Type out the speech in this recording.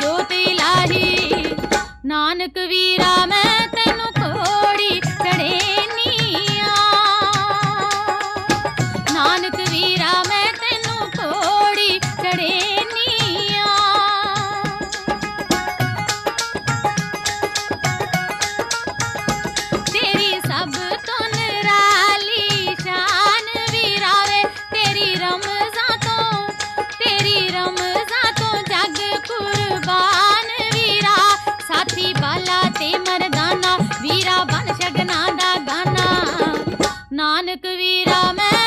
ਜੋਤੀ ਲਾਹੀ। ਨਾਨਕ ਵੀਰਾ, ਮੈਂ ਤੈਨੂੰ ਕੋੜੀ ਚੜੇ ਨੀਆ ਨਾਨਕ ਵੀਰਾ, ਮੈਂ ਤੈਨੂੰ ਕੋੜੀ ਚੜੇ ਨੀਆ ਤੇਰੀ ਸਭ ਤੋਂ ਨਿਰਾਲੀ ਸ਼ਾਨ ਵੀਰਾ ਵੇ ਤੇਰੀ ਰਮ ਨਾਨਕ ਵੀਰਾ ਮੈਂ